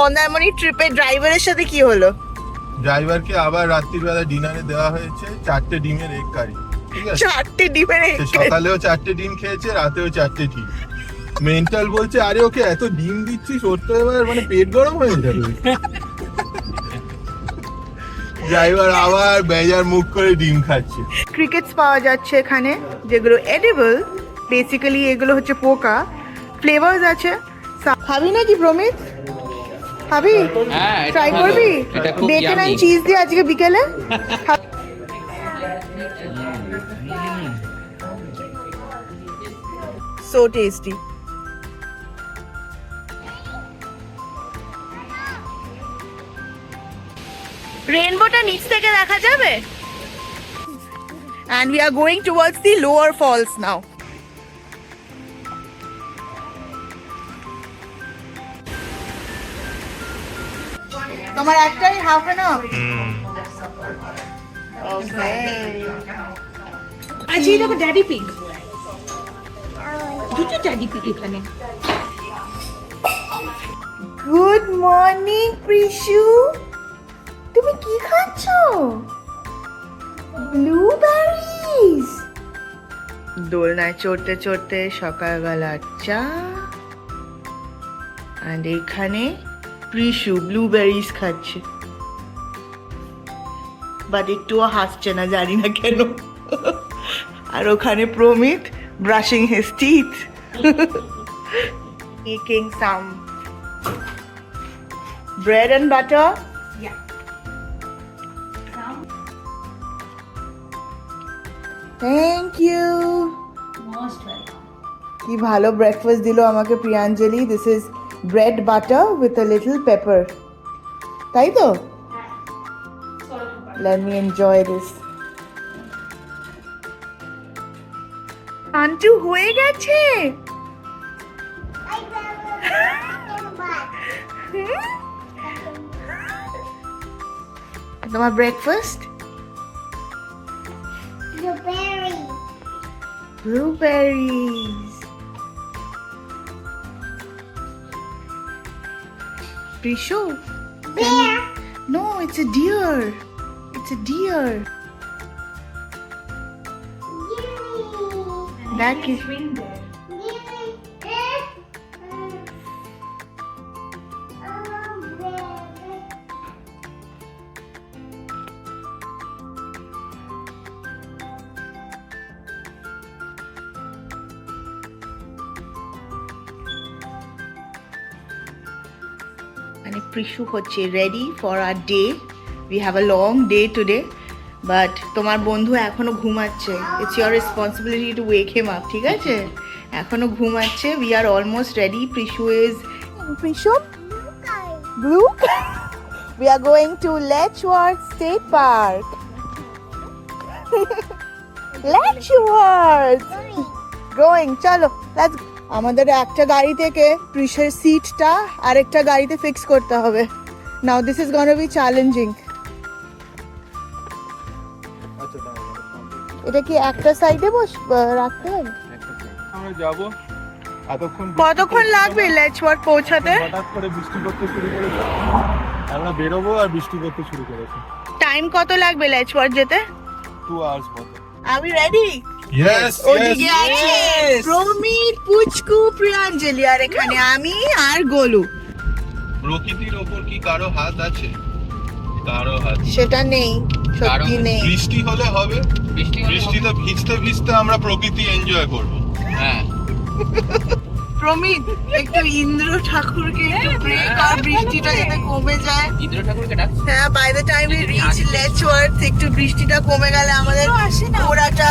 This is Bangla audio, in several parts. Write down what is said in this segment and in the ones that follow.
মন্দারমণি ট্রিপের ড্রাইভারের সাথে কি হলো? ড্রাইভারকে আবার রাত্রিবেলা ডিনারে দেওয়া হয়েছে চারটে ডিমের এগ কারি চারটে ডিমের egg সকালেও চারটে ডিম খেয়েছে রাতেও চারটে ডিম। মেন্টাল বলছে আরে ওকে এত ডিম দিচ্ছিস ওর তো এবার মানে পেট গরম হয়ে যাবে। ড্রাইভার আবার বেজার মুখ করে ডিম খাচ্ছে। ক্রিকেটস পাওয়া যাচ্ছে এখানে যেগুলো এডিবল বেসিক্যালি এগুলো হচ্ছে পোকা। ফ্লেভার্স আছে। খাবি নাকি প্রমিত? খাবি হ্যাঁ, ট্রাই করবি? এটা খুব বেকন। এন্ড চিজ দিয়ে আজকে বিকেলে? সো টেস্টি রেনবোটা নিচ থেকে দেখা যাবে? And we are going towards the lower falls now. তোমার একটাই হাফ এন ওকে আজ এই দেখো ড্যাডি পিক দুটো ড্যাডি পিক এখানে। গুড মর্নিং প্রিশু তুমি কি খাচ্ছ? ব্লুবেরিজ দোলনায় চড়তে চড়তে সকালবেলা চা। অ্যান্ড এখানে প্রিশু ব্লুবেরিজ খাচ্ছে বাট একটুও হাসছে না জানি না কেন আর ওখানে Pramit brushing his teeth making some bread and butter. Yeah. Thank you. Most welcome কি ভালো ব্রেকফাস্ট দিল আমাকে Priyanjali this is Bread butter with a little pepper তাই তো let me enjoy this unto হয়ে গেছে তোমার breakfast Blueberries. Prishu. Bear. No, it's a deer. It's a deer. That is. মানে প্রিশু হচ্ছে ready for our day we have a long day today but তোমার বন্ধু এখনও ঘুমাচ্ছে। It's your responsibility to wake him up ঠিক আছে? এখনও ঘুমাচ্ছে we are almost ready Prishu is Prishu blue we are going to Letchworth state park Letchworth going চলো লেটস আমাদের একটা গাড়ি থেকে প্রিশের সিটটা আরেকটা গাড়িতে ফিক্স করতে হবে। Now this is gonna be challenging এটা কি একটা সাইডে বস রাখতে হবে? আমরা যাব। এতক্ষণ কতক্ষণ লাগবে লেচওয়ার্ড পৌঁছাতে? হঠাৎ করে বৃষ্টি করতে শুরু করেছে। আমরা বেরোবো আর বৃষ্টি করতে শুরু করেছে। টাইম কত লাগবে লেচওয়ার্ড যেতে? টু আওয়ার্স মতো। আমি রেডি ইয়েস ওদিকে আছে প্রমিত পুচকু প্রিয়াঞ্জলি আর এখানে আমি আর গোলু। প্রকৃতির ওপর কি কারও হাত আছে? কারও হাত সেটা নেই সত্যি নেই। বৃষ্টি হলে হবে। বৃষ্টিতে ভিজতে ভিজতে আমরা প্রকৃতি এনজয় করব। হ্যাঁ। প্রমিত একটু ইন্দ্র ঠাকুরকে একটু প্রে কর বৃষ্টিটা যাতে কমে যায়। ইন্দ্র ঠাকুরকে ডাক। হ্যাঁ by the time we reach. Letchworth একটু বৃষ্টিটা কমে গেলে আমাদের ঘোরাটা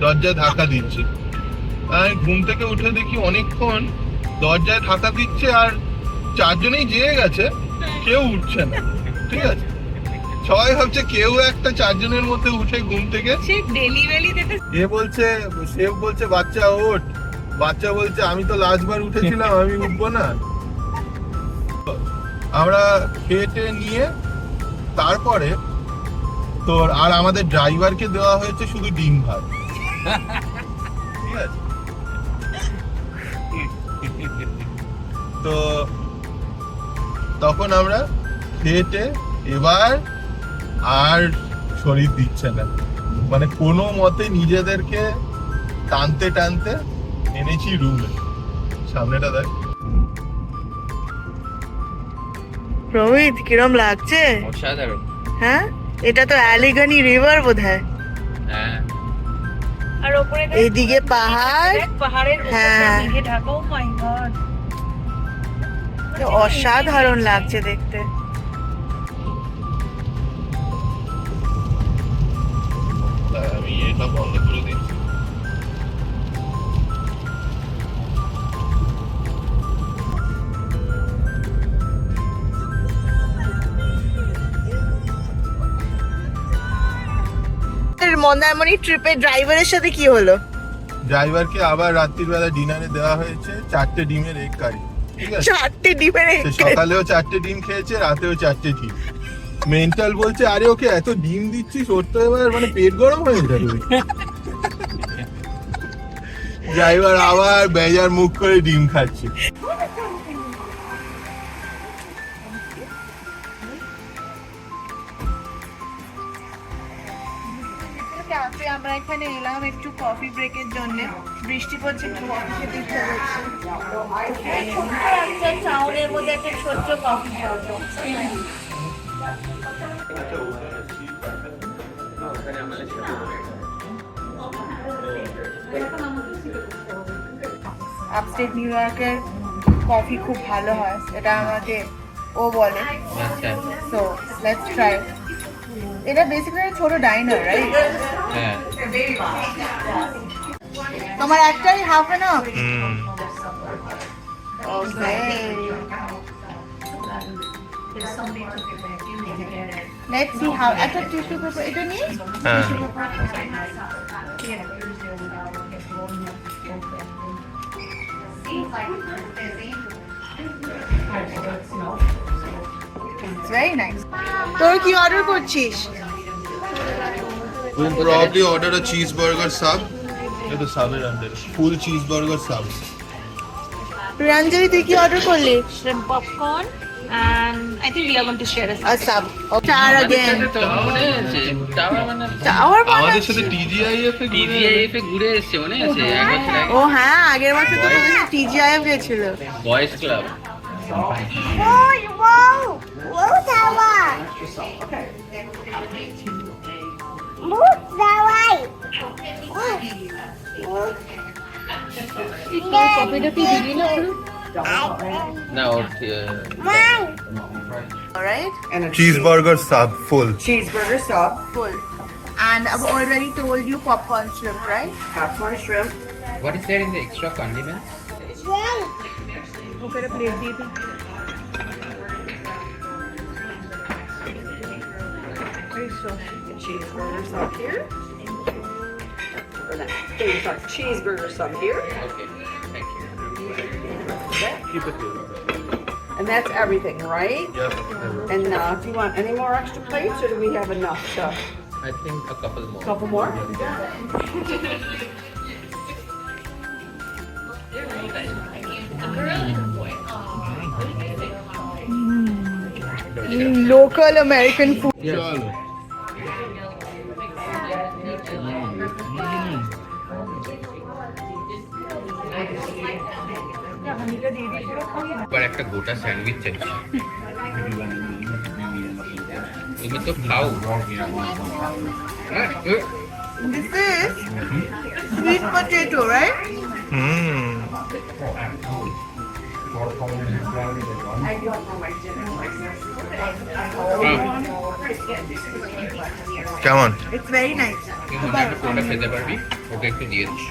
দরজায় ধাক্কা দিচ্ছে। আমি ঘুম থেকে উঠে দেখি অনেকক্ষণ দরজায় ধাক্কা দিচ্ছে আর চারজনেই জেগে গেছে কেউ উঠছে না। ঠিক আছে? সবাই ভাবছে কেউ একটা চারজনের মধ্যে উঠে ঘুম থেকে সে এ বলছে শেফ বলছে বাচ্চা ওঠ। বাচ্চা বলছে আমি তো লাস্ট বার উঠেছিলাম আমি উঠবো না। আমরা খেটে নিয়ে তারপরে তোর আর আমাদের ড্রাইভারকে দেওয়া হয়েছে শুধু ডিম ভাত। ঠিক আছে তো তখন আমরা খেটে এবার আর শরীর দিচ্ছে না। মানে কোনো মতে নিজেদেরকে টানতে টানতে এনেছি রুমে সামনেটা দেখ। প্রমিত কিরম লাগছে? অসাধারণ। হ্যাঁ? এটা তো অ্যালিগানি রিভার বোধ হ্যাঁ ওপরে পাহাড়। পাহাড়ের হ্যাঁ। ঢাকা। ও মাই গড অসাধারণ লাগছে দেখতে। আমি এটা বন্ধ করে দিচ্ছি মন্দারমণি ট্রিপের ড্রাইভারের সাথে কি হলো? ড্রাইভারকে আবার রাত্রির বেলা ডিনারে দেওয়া হয়েছে চারটে ডিমের এগ কারি চারটে ডিমের সে সকালেও চারটে ডিম খেয়েছে রাতেও চারটে ডিম। মেন্টাল বলছে আরে ওকে এত ডিম দিচ্ছিস ওর তো এবার মানে পেট গরম হয়ে যাবে। ড্রাইভার আবার বেজার মুখ করে ডিম খাচ্ছে। এখানে এলাম একটু কফি ব্রেকের জন্য। বৃষ্টি পড়ছে একটু কফি খেতে ইচ্ছা করছে। চাউলের মধ্যে একটা ছোট্ট কফি আপস্টেট নিউ ইয়র্কের কফি খুব ভালো হয় এটা আমাকে ও বলে। সো লেটস ট্রাই এটা বেসিক্যালি ছোট ডাইনার রাইট হ্যাঁ। তোমার একটাই half and up okay let's see how একটা টিস্যু পেপার এটা নিয়ে? হ্যাঁ। ইটস ভেরি নাইস তোর কি অর্ডার করছিস? We'll probably order a cheeseburger sub. Yeah, the sub is under. Full cheeseburger sub. Ranjali, তুই কি অর্ডার করলি shrimp popcorn and I think we are going to share a sub. A sub. Char again. Tower আমাদের সাথে TGIF এ TGIF এ ঘুরে এসেছে মনে আছে এক বছর আগে ও হ্যাঁ আগের বছর তো তোদের TGIF গেছিল বয়েজ ক্লাব ওই wow wow tower না ওর alright cheeseburger sub full cheeseburger sub, full and I've already told you popcorn shrimp right popcorn shrimp, what is there in the extra condiment okay plate দিয়ে so cheeseburger sub here. Or that cheeseburger sub here. Okay, thank you. And that's everything, right? Yep. And now, uh, do you want any more extra plates, or do we have enough stuff? I think a couple more. Couple more? Yeah. local American food. Yes. এবার একটা গোটা স্যান্ডউইচ চাইছি। তুমি তো খাও। হ্যাঁ, this is sweet potato right? হুম কেমন? It's very nice. তুই একটা কোনটা খেতে পারবি? ওকে একটু দিয়ে দিস।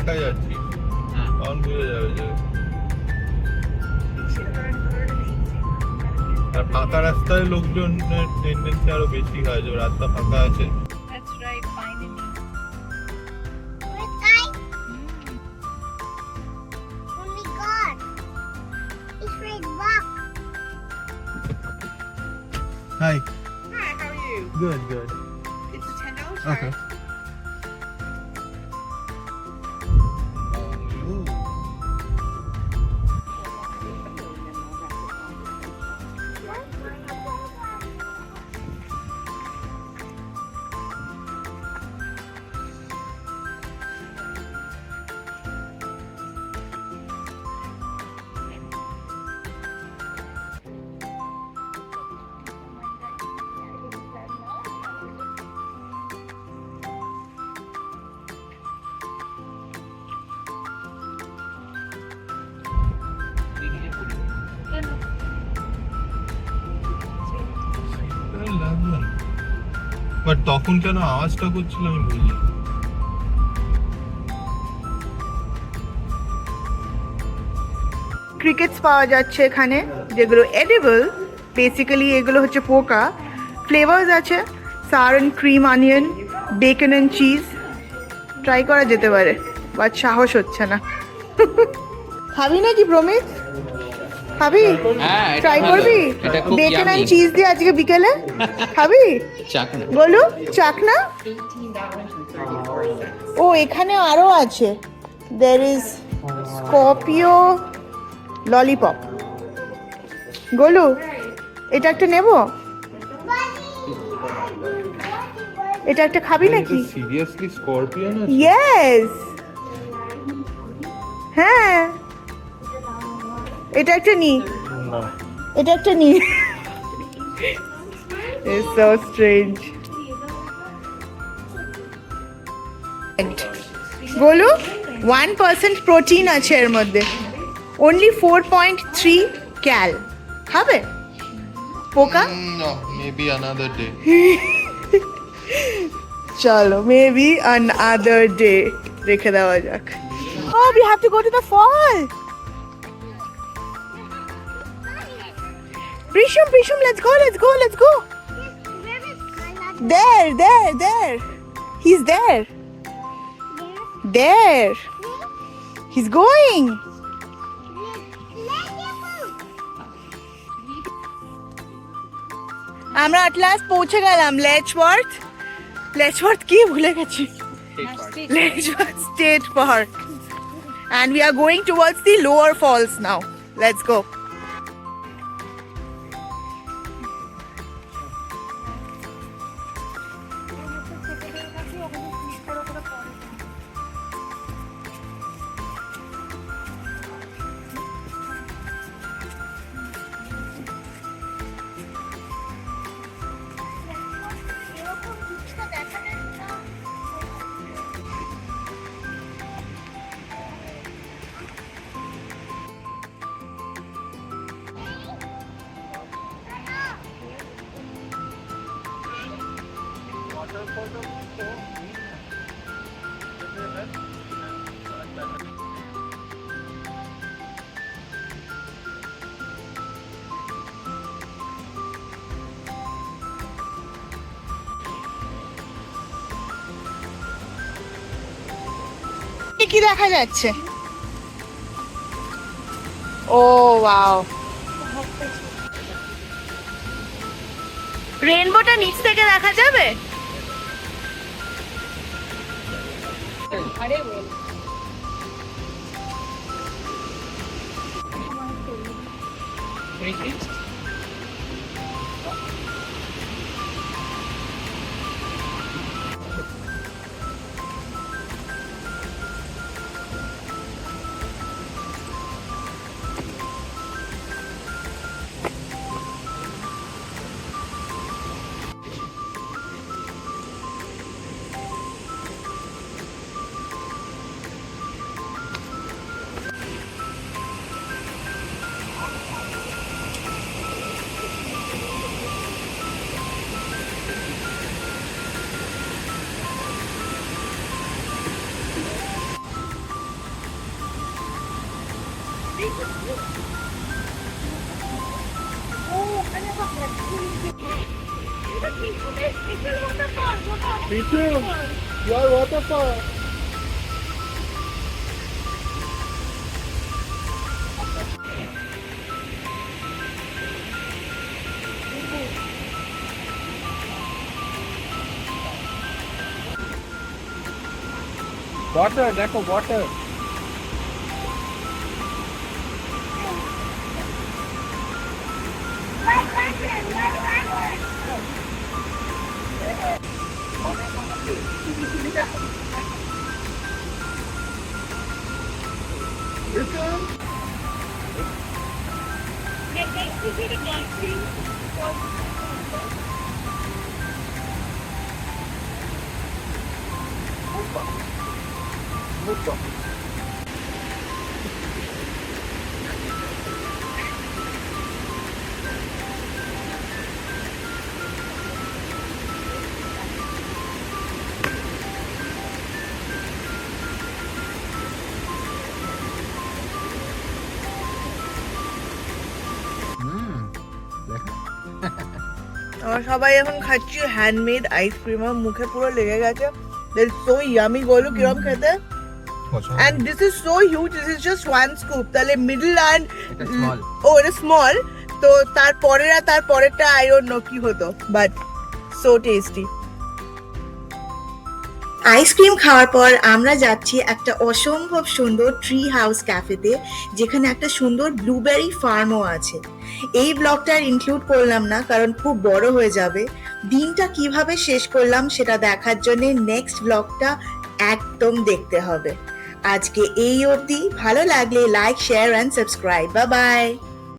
একা যাচ্ছি। তখন বুঝে যাবে যে আর ফাঁকা রাস্তায় লোকজন টেন্ডেন্সি আরও বেশি হয় যে রাস্তা ফাঁকা আছে। বাট তখন কেন আওয়াজটা করছিল আমি বুঝলি ক্রিকেটস পাওয়া যাচ্ছে এখানে, যেগুলো এডিবল বেসিক্যালি এগুলো হচ্ছে পোকা। ফ্লেভার্স আছে sour and cream onion bacon and cheese try করা যেতে পারে বাট সাহস হচ্ছে না। খাবি নাকি প্রমিত খাবি হ্যাঁ ট্রাই করবি? বেকন অ্যান্ড চিজ দিয়ে আজকে বিকেলে। খাবি চাকনা। বলু চাকনা? ও এখানে আরও আছে। There is Scorpio lollipop Golu এটা একটা নেব? এটা একটা খাবি নাকি? সিরিয়াসলি স্করপিয়ন ইয়েস হ্যাঁ। এটা একটা নি। এটা একটা নি। It's so strange. বলো ওয়ান পার্সেন্ট প্রোটিন আছে এর মধ্যে। Only four point three cal খাবে পোকা? No, maybe another চলো মেবি আন আদার ডে রেখে দেওয়া যাক। ও we have to go to the fall Prishum, Prishum, let's go, let's go, let's go. There, there, there. He's there. There. He's going. আমরা at last পৌঁছে গেলাম লেচওয়ার্থ লেচওয়ার্থ কি ভুলে গেছি Letchworth state park and we are going towards the lower falls now let's go কি দেখা যাচ্ছে? ও ওয়াও। রেইনবোটা নিচ থেকে দেখা যাবে? আরে Three things. Me too. Yo, what the fuck? Water, Neko, water. Right backward, right backward. Water আমরা সবাই এখন খাচ্ছি হ্যান্ডমেড আইসক্রিম আমার মুখে পুরো লেগে গেছে। সো ইয়ামি বলো কিরম খেতে? And this is so huge this is just one scoop তাহলে মিডল অ্যান্ড ও এটা স্মল তো তারপরের আর তারপরেরটা আই ডোন্ট নো কি হতো বাট সো টেস্টি আইসক্রিম খাওয়ার পর আমরা যাচ্ছি একটা অসম্ভব সুন্দর ট্রি হাউস ক্যাফেতে যেখানে একটা সুন্দর ব্লুবেরি ফার্মও আছে। এই ব্লগটা ইনক্লুড করলাম না, কারণ খুব বড় হয়ে যাবে। দিনটা কীভাবে শেষ করলাম সেটা দেখার জন্য নেক্সট ব্লগটা একদম দেখতে হবে। আজকে এই অবধি, ভালো লাগলে লাইক শেয়ার অ্যান্ড সাবস্ক্রাইব বা বাই